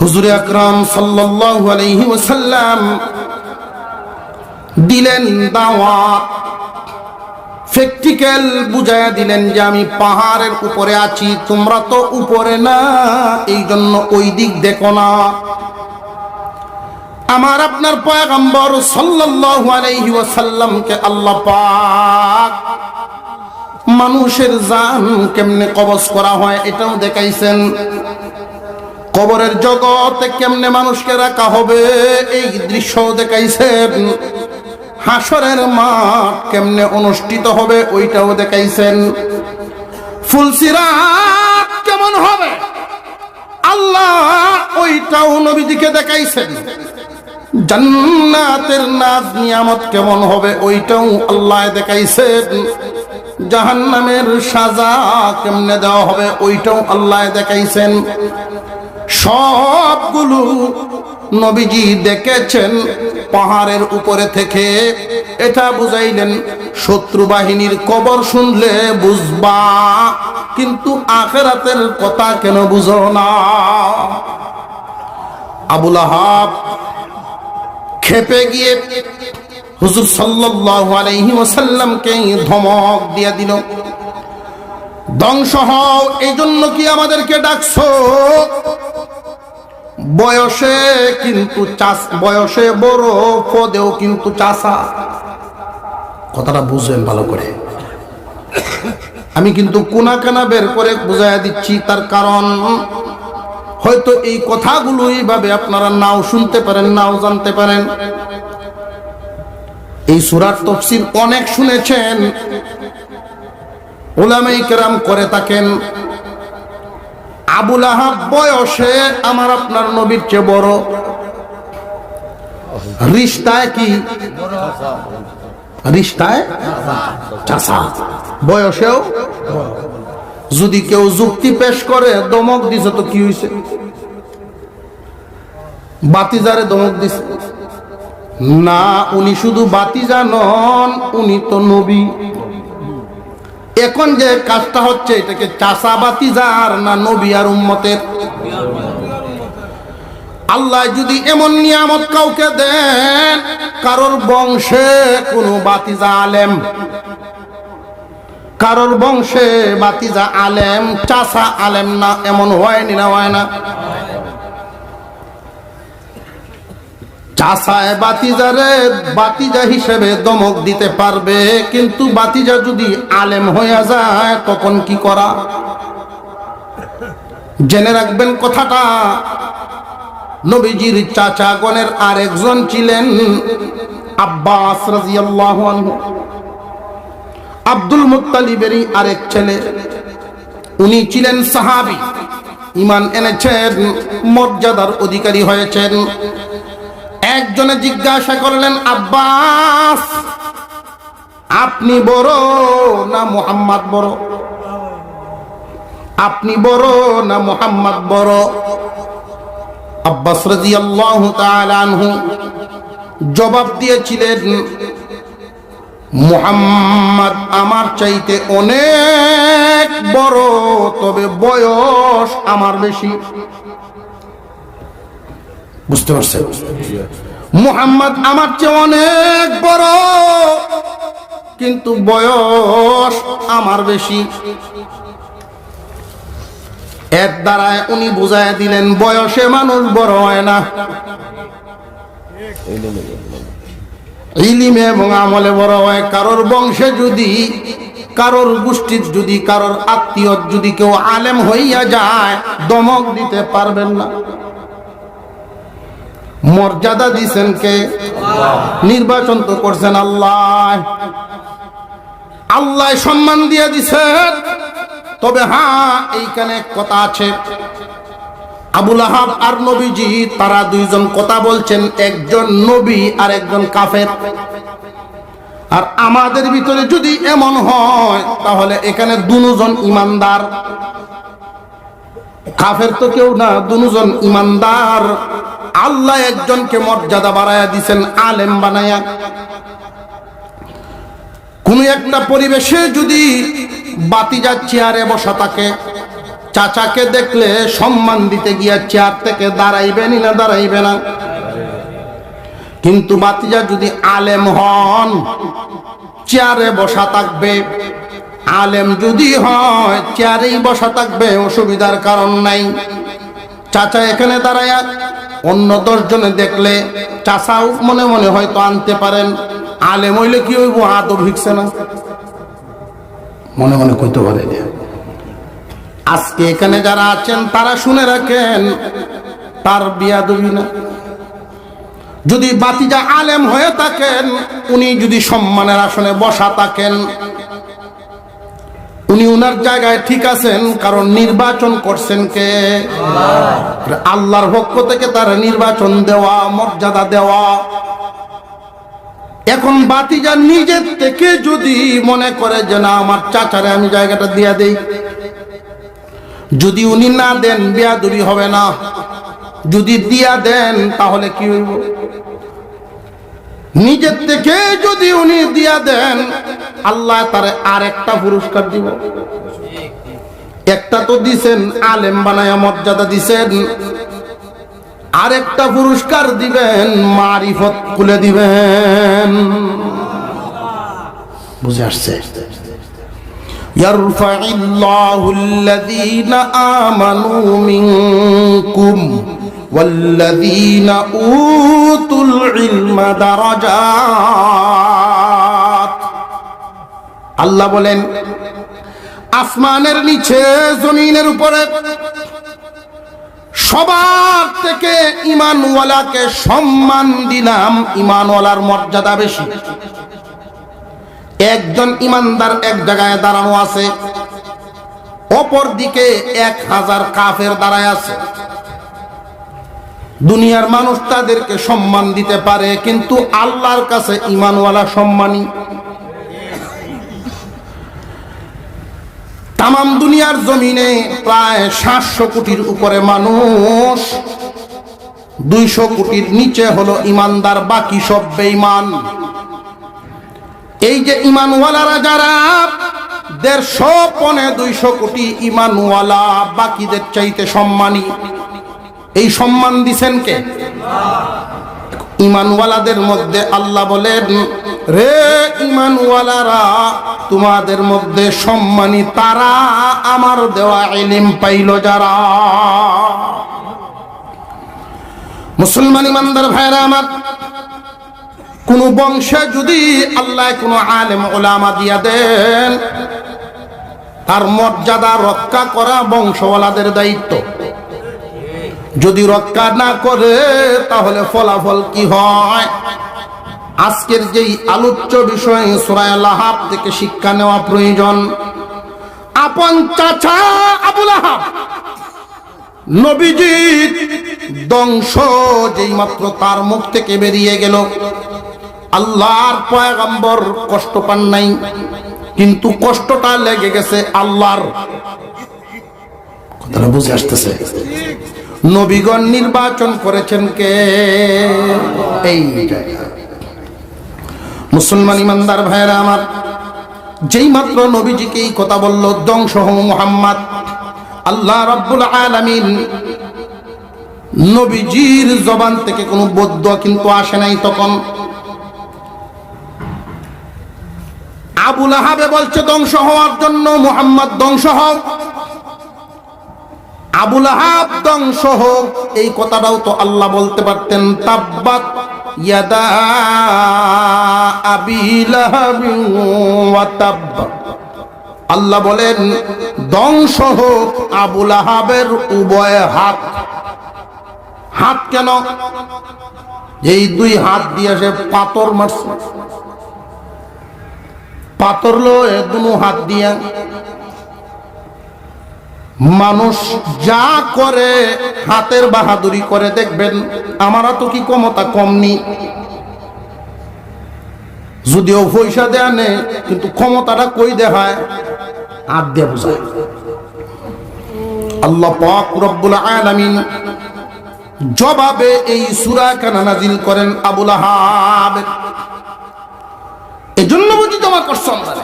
হুজুর আকরাম সাল্লাল্লাহু আলাইহি দিলেন দাওয়াত প্র্যাকটিক্যাল বুঝাইয়া দিলেন যে আমি পাহাড়ের উপরে আছি, তোমরা তো উপরে না এই জন্য ওই দিক দেখো না। আমার আপনার পয়গম্বর সাল্লাল্লাহু আলাইহি আল্লাহ পাক মানুষের জান কেমনে কবজ করা হয় এটাও দেখাইছেন। কবরের জগতে কেমনে মানুষকে রাখা হবে? এই দৃশ্য দেখাইছেন। হাসরের মাঠ কেমনে অনুষ্ঠিত হবে ওইটাও দেখাইছেন। ফুলসিরাত কেমন হবে? আল্লাহ ওইটাও নবীদিকে দেখাইছেন। জান্নাতের নাজ নিয়ামত কেমন হবে ওইটাও আল্লাহ দেখাইছেন। জাহান্নামের সাজা কেমনে দেওয়া হবে ওইটাও আল্লাহ দেখাইছেন। সবগুলো নবীজি দেখেছেন পাহাড়ের উপরে থেকে। এটা বুঝাইলেন, শত্রু বাহিনীর কবর শুনলে বুঝবা, কিন্তু আখেরাতের কথা কেন বুঝো না? আবুল আহাব খেপে গিয়ে হুজুর সাল্লাল্লাহু আলাইহি ওয়াসাল্লামকে ধমক দিয়া দিল, ধ্বংস হও এই জন্য কি আমাদেরকে ডাকছো? বয়সে কিন্তু বয়সে বড় পদেও কিন্তু চাষা। কথাটা বুঝবেন ভালো করে। আমি কিন্তু কোনা কানা বের করে বুঝাইয়া দিচ্ছি তার কারণ, হয়তো এই কথাগুলো এইভাবে আপনারা নাও শুনতে পারেন, নাও জানতে পারেন। এই সুরার তফসিল অনেক শুনেছেন, ওলামাই কেরাম করে থাকেন। আবুল আহাব বয়সে আমার আপনার নবীর চেয়ে বড়। রিস্তায় কি? বয়সেও? যদি কেউ যুক্তি পেশ করে, দমক দিছে তো কি হয়েছে বাতিজারে দমক দিছে। না, উনি শুধু বাতিজা নন, উনি তো নবী। এখন যে কাজটা হচ্ছে, এটাকে চাষা বাতিজার না নবী আর উম্মতের। আল্লাহ যদি এমন নিয়ামত কাউকে দেন, কারোর বংশে কোনো বাতিজা আলেম, কারোর বংশে বাতিজা আলেম, চাষা আলেম না, এমন হয়নি না, হয় না। চাষায় বাতিজারে বাতিজা হিসেবে দমক দিতে পারবে, কিন্তু বাতিজা যদি আলেম হয়ে যায়, তখন কি করা? জেনে রাখবেন কথাটা। নবীজির চাচা গণের আরেকজন ছিলেন আব্বাস রাজিয়াল্লাহু আনহু। আব্দুল মুত্তালিবেরই আরেক ছেলে। উনি ছিলেন সাহাবি। ইমান এনেছেন, মর্যাদার অধিকারী হয়েছেন। একজনে জিজ্ঞাসা করলেন, আব্বাস, আপনি বড় না মোহাম্মদ বড়? আপনি বড় না মোহাম্মদ বড়? আব্বাস রাদিয়াল্লাহু তাআলা আনহু জবাব দিয়েছিলেন, মুহাম্মদ আমার চাইতে অনেক বড়, তবে বয়স আমার বেশি। বুঝতে পারছেন? মুহাম্মদ আমার চেয়ে অনেক বড়। কিন্তু বয়স আমার বেশি। এর দ্বারায় উনি বুঝাই দিলেন, বয়সে মানুষ বড় হয় না। ইলিমে এবং আমলে বড় হয়। কারোর বংশে যদি, কারোর গোষ্ঠীর যদি, কারোর আত্মীয় যদি কেউ আলেম হইয়া যায়, দমক দিতে পারবেন না। মর্যাদা দিছেন কে? নির্বাচন তো করছেন আল্লাহ। আল্লাহ সম্মান দিয়ে দিছেন তবে হ্যাঁ এইখানে কথা আছে। আবুল আহাব আর নবীজি, তারা দুইজন কথা বলছেন, একজন নবী আর একজন কাফের। আর আমাদের ভিতরে যদি এমন হয়, তাহলে এখানে দুজন ইমানদার। কাফের তো কেউ না, দুজন ইমানদার। আল্লাহ একজনকে মর্যাদা বাড়ায়া দিছেন, আলেম বানায়া। কোন একটা পরিবেশে যদি বাতি যাচ্ছে আরে বসা থাকে, চাচাকে দেখলে সম্মান দিতে গিয়া চেয়ার থেকে দাঁড়াইবেনি না দাঁড়াইবে না? কিন্তু বাতিজা যদি আলেম হন, চেয়ারে বসা থাকবে। আলেম যদি হয়, চেয়ারেই বসা থাকবে, অসুবিধার কারণ নাই। চাচা এখানে দাঁড়ায়। অন্য দশ জনে দেখলে চাচাও মনে মনে হয়তো আনতে পারেন। আলেম হইলে কি হইব? হাতও ভিকছে না। মনে মনে কইতে পারে আজকে এখানে যারা আছেন, তারা শুনে রাখেন, তার বিয়া দবি না। যদি বাতিজা আলেম হয়ে থাকেন, উনি যদি সম্মানের আসনে বসা থাকেন উনি উনার জায়গায় ঠিক আছেন, কারণ নির্বাচন করছেন কে? আল্লাহর পক্ষ থেকে তার নির্বাচন দেওয়া, মর্যাদা দেওয়া। এখন বাতিজা নিজের থেকে যদি মনে করে যে না, আমার চাচারে আমি জায়গাটা দিয়া দেই। যদি উনি না দেন বিয়াদুরি হবে না। যদি দিয়া দেন, তাহলে কি হইব? নিজের থেকে যদি উনি দিয়া দেন আল্লাহ তারে আর একটা পুরস্কার দিব একটা তো দিছেন আলেম বানায়া মর্যাদা দিছেন আরেকটা পুরস্কার দিবেন মারিফত খুলে দিবেন বুঝে আসছে يرفع الله الذين آمنوا منكم والذين أوتوا العلم درجات আল্লাহ বলেন আসমানের নিচে জমিনের উপরে সবার থেকে ইমানওয়ালাকে সম্মান দিলাম ইমানওয়ালার মর্যাদা বেশি একজন ইমানদার এক জায়গায় দাঁড়ানো আছে অপর দিকে এক হাজার কাফের দাঁড়ায় আছে দুনিয়ার মানুষ তাদেরকে সম্মান দিতে পারে, কিন্তু আল্লাহর কাছে ইমানওয়ালা সম্মানী। তাম দুনিয়ার জমিনে প্রায় সাতশো কোটির উপরে মানুষ, দুইশো কোটির নিচে হলো ইমানদার বাকি সব বেঈমান। এই যে ইমানওয়ালারা যারা, দেড়শো পনে দুইশো কোটি ইমানওয়ালা বাকিদের চাইতে সম্মানী। এই সম্মান দিছেন কে? ইমানওয়ালাদের মধ্যে আল্লাহ বলেন, রে ইমানওয়ালারা, তোমাদের মধ্যে সম্মানী তারা আমার দেওয়া এলিম পাইল যারা। মুসলমান ইমানদার ভাইরা আমার, কোন বংশে যদি আল্লাহ কোন আলেম, ওলামা দিয়া দেন, তার মর্যাদা রক্ষা করা বংশওয়ালাদের দায়িত্ব। যদি রক্ষা না করে, তাহলে ফলাফল কি হয়? আজকের যেই আলোচ্য বিষয় সুরায় লাহাব থেকে শিক্ষা নেওয়া প্রয়োজন। আপন চাচা আবুল আহাব নবীজির দংশ যেই মাত্র তার মুখ থেকে বেরিয়ে গেল। আল্লাহর পয়গম্বর কষ্ট পান নাই, কিন্তু কষ্টটা লেগে গেছে আল্লাহর। কথাটা বুঝে আসতেছে। নবীগণ নির্বাচন করেছেন কে? এই মুসলমান ইমানদার ভাইরা আমার, যেই মাত্র নবীজিকে এই কথা বলল, ধ্বংস হম মোহাম্মদ। আল্লাহ রব্বুল আলামিন নবীজির জবান থেকে কোনো বদ্ধ কিন্তু আসে নাই তখন। আবুল আহাবে বলছে, ধ্বংস হওয়ার জন্য মোহাম্মদ ধ্বংস হোক আবুল আহাব ধ্বংস হোক এই কথাটাও তো আল্লাহ বলতে পারতেন, তাব্বাত ইয়াদা আল্লাহ বলেন ধ্বংস হোক আবুল আহাবের উভয় হাত। হাত কেন? এই দুই হাত দিয়ে সে পাথর মারছে। পাথর লো এ দুনো হাত দিয়া মানুষ যা করে, হাতের বাহাদুরি করে দেখবেন আমারা তো কি ক্ষমতা কমনি। যদিও পয়সা দেয়া নেই, কিন্তু ক্ষমতাটা কই দেখায়? বোঝায়। আল্লাহ আলামিন জবাবে এই সূরা কানা করেন আবুল আহাব এজন্য বুঝি তোমার কষ্ট আমরা